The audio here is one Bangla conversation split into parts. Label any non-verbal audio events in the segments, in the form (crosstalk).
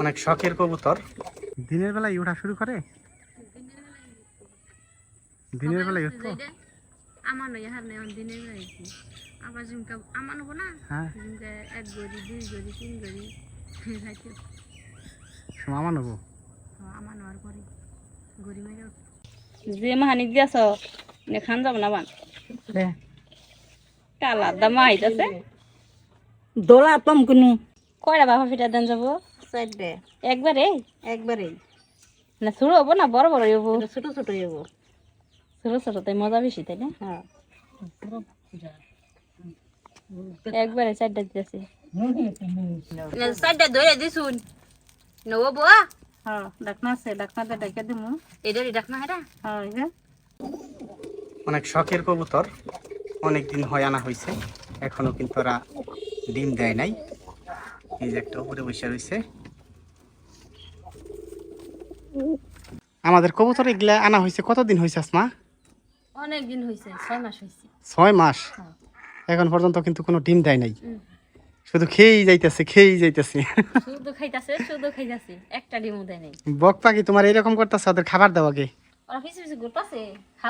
অনেক শখের কবুতর। দিনের বেলায় ওঠা শুরু করে? দিনের বেলায় উঠতো আমানো ইহার নেই দিনের বেলাইছি আবার ঝুমকা আমানো না? হ্যাঁ। ঝুমকা এক গড়ি দুই গড়ি তিন গড়ি। রাইতে। সময় আমার আমানো আর গড়ি গড়ি মেরে যে মাহানি দিয়াছ খান যাব না বান? কালা দামা আইতাছে। দোলা তম কোনো কয়টা বাবা ফিটা দেন যাব? চারটে একবারে? একবারে না ছোট হব না? বড় বড় হব ছোট ছোট যাব ছোট ছোট তাই মজা বেশি তাই না? হ্যাঁ। একবারে চারটা দিতেছে। সাইডটা ধরে দিছুন নব বুয়া। হ্যাঁ ডাকনা আছে ডাকনাতে ডাকে দিমু। এদের ডাক না হেরা হ্যাঁ অনেক শখের কবুতর অনেক দিন হয় আনা হয়েছে এখনও কিন্তু ওরা ডিম দেয় নাই। এই যে একটা উপরে বসে রয়েছে। আমাদের কবুতর এগুলা আনা হয়েছে কতদিন হয়েছে আসমা? অনেক দিন হয়েছে ছয় মাস হয়েছে। ছয় মাস? এখন পর্যন্ত কিন্তু কোনো ডিম দেয় নাই। শুধু খেয়েই যাইতেছে খেয়েই যাইতেছে। শুধু খাইতাছে শুধু খাইতাছে একটা ডিমও দেয় নাই। বক পাখি তোমার এরকম করতেছে ওদের খাবার দাও আগে। ওরা পিছু পিছু ঘুরতাছে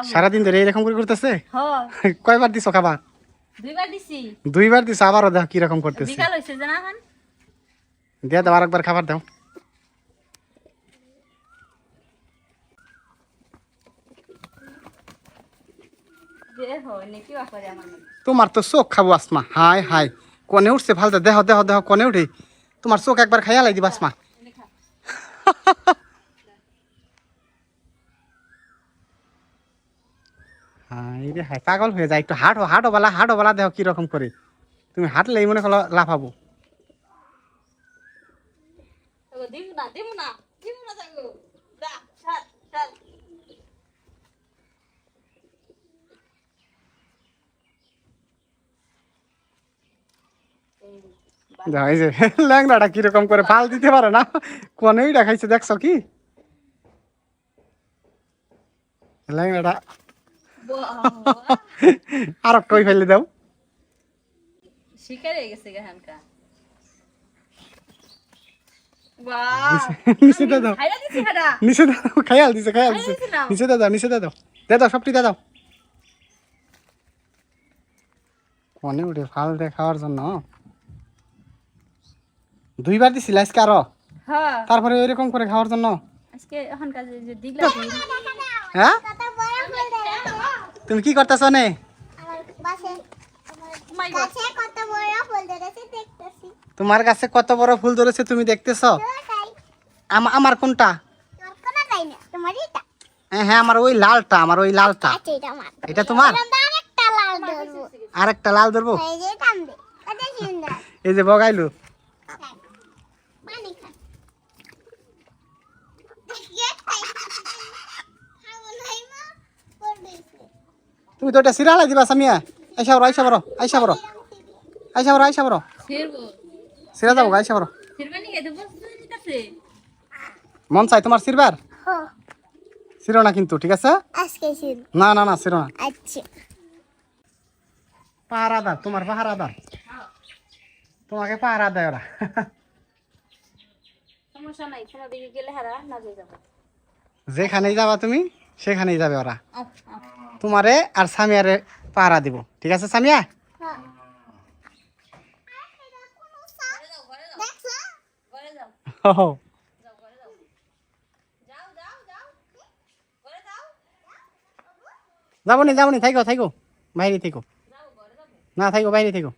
সারাদিন ধরে এরকম করে করতেছে (laughs) কয়বার দিছো খাবার? দুইবার দিছি। দুইবার দিছো আবারও দেখো কীরকম করতেছে। বিকাল হয়েছে জানা দিয়ে দাও আরেকবার খাবার দাও। তোমার তো চোখ খাব আসমা। হাই হাই কনে উঠছে ভালো দেহ দেহ দেহ কনে উঠে। তোমার চোখ একবার খাইয়া লাই দিবা আসমা। হাই রে হাই পাগল হয়ে যায়। একটু হাঁটো হাঁটো বালা হাঁটো বালা দেহ কীরকম করে। তুমি হাঁটলেই মনে করো লাফাবো। তাগো দিব না দিব না দিব না এই যে (laughs) ল্যাংড়াটা কীরকম করে ফাল দিতে পারে না? কনে ওইটা খাইছে দেখছ কি? ল্যাংড়াটা। (laughs) আর কই ফেলে দাও। শিকার গেছে গাহানকা নিচে দাও হাডা নিচে দাও খাইয়াল দিছে খাইয়াল দিছে। নিচে দে দাও নিচে দে দাও দে দাও সবটি দাও কনে উঠে ফাল দে খাওয়ার জন্য। দুইবার দিছিল আজকে আরও। হ্যাঁ। তারপরে এরকম করে খাওয়ার জন্য। আজকে এখন কাজে যে দিগলা হ্যাঁ? তুমি কি করতেছ নে? তোমার কাছে কত বড় ফুল ধরেছে তুমি দেখতেছ? আম- আমার কোনটা? হ্যাঁ হ্যাঁ আমার ওই লালটা, আমার ওই লালটা। এটা তোমার? আর একটা লাল ধরবো? এই যে বগাইলু। তুমি তো এটা সিরালাই দিবা সামিয়া। আইসা বড় আইসা বড় আইসা বড় আইসা বড় আইসা বড় সিরা যাব আইসা বড়। মন চাই তোমার সিরবার? সিরো না কিন্তু ঠিক আছে? না না না সিরো না। আচ্ছা। পাহারাদার তোমার পাহারাদার তোমাকে পাহারা দেয় ওরা। সমস্যা নাই কোনো দিকে গেলে হারা না যাই যাব। যেখানেই যাবা তুমি সেখানেই যাবে ওরা। তোমারে আর সামিয়ারে পাহারা দিব। ঠিক আছে সামিয়া? যাও। হো যাও যাও যাও ঘরে যাও যাব নি যাব নি থাইকো থাইকো, বাইরে থেকো। না, থাইকো, বাইরে থেকো।